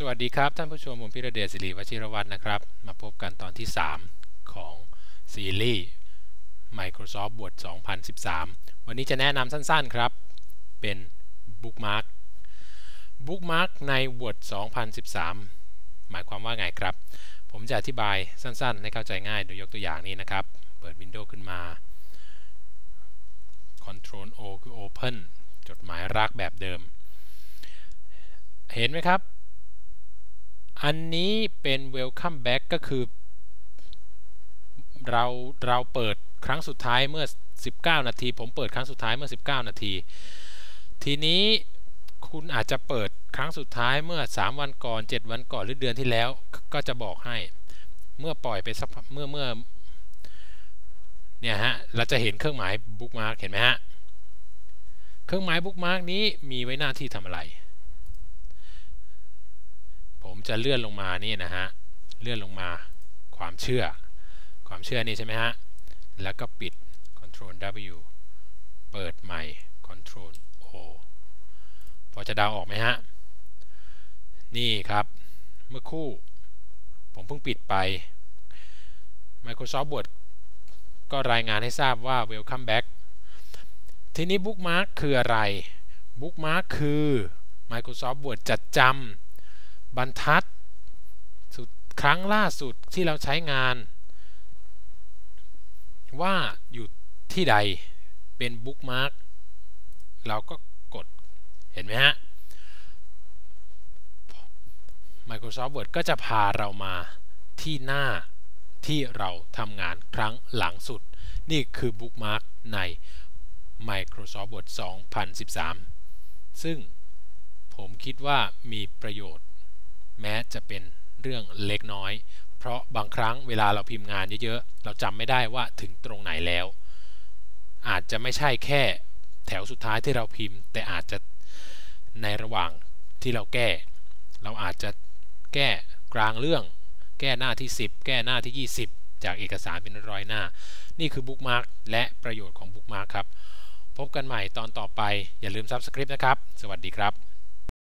สวัสดีครับท่านผู้ชมผมพิระเดชศิริวชิรวัตรนะครับ มาพบกันตอนที่ 3 ของซีรีส์ Microsoft Word 2013 วันนี้จะแนะนำสั้นๆครับ เป็น Bookmark Bookmark ใน Word 2013 หมายความว่าไงครับ ผมจะอธิบายสั้นๆ ให้เข้าใจง่ายโดยยกตัวอย่างนี้นะครับ เปิด Windows ขึ้นมา Ctrl O คือ Open จดหมายรักแบบเดิม เห็นไหมครับ อันนี้เป็น welcome back ก็คือ เราเราเปิดครั้งสุดท้ายเมื่อ 19 นาที ผมเปิดครั้งสุดท้ายเมื่อ 19 นาที ทีนี้คุณอาจจะเปิดครั้งสุดท้ายเมื่อ 3 วันก่อน 7 วันก่อนหรือเดือนที่แล้วก็จะบอกให้ เมื่อปล่อยไปสักเมื่อเมื่อเนี่ยฮะเราจะเห็นเครื่องหมาย bookmark เห็นไหมฮะเครื่องหมาย bookmark นี้มีไว้หน้าที่ทำอะไร ผมจะเลื่อนลงมานี่นะฮะเลื่อนลงมาความเชื่อ ความเชื่อนี่ใช่ไหมฮะ แล้วก็ปิด Ctrl W เปิดใหม่ Ctrl O พอจะดาวออกไหมฮะ นี่ครับ เมื่อคู่ ผมเพิ่งปิดไป Microsoft Word ก็รายงานให้ทราบว่า Welcome back ทีนี้ Bookmark คืออะไร Bookmark คือ Microsoft Word จัดจำ บรรทัดสุดครั้งล่าสุดที่เราใช้งาน ว่าอยู่ที่ใดเป็นบุ๊กมาร์กเราก็กดเห็นไหมฮะ Microsoft Word ก็จะพาเรามาที่หน้าที่เราทำงานครั้งหลังสุด นี่คือบุ๊กมาร์กใน Microsoft Word 2013 ซึ่งผมคิดว่ามีประโยชน์ จะเป็นเรื่องเล็กน้อย เพราะบางครั้งเวลาเราพิมพ์งานเยอะๆ เราจำไม่ได้ว่าถึงตรงไหนแล้ว อาจจะไม่ใช่แค่แถวสุดท้ายที่เราพิมพ์ แต่อาจจะในระหว่างที่เราแก้ เราอาจจะแก้กลางเรื่อง แก้หน้าที่ 10 แก้หน้าที่ 20 จากเอกสารเป็นร้อยหน้า นี่คือบุ๊กมาร์กและประโยชน์ของบุ๊กมาร์กครับ พบกันใหม่ตอนต่อไปอย่าลืมซับสคริปต์นะครับ สวัสดีครับ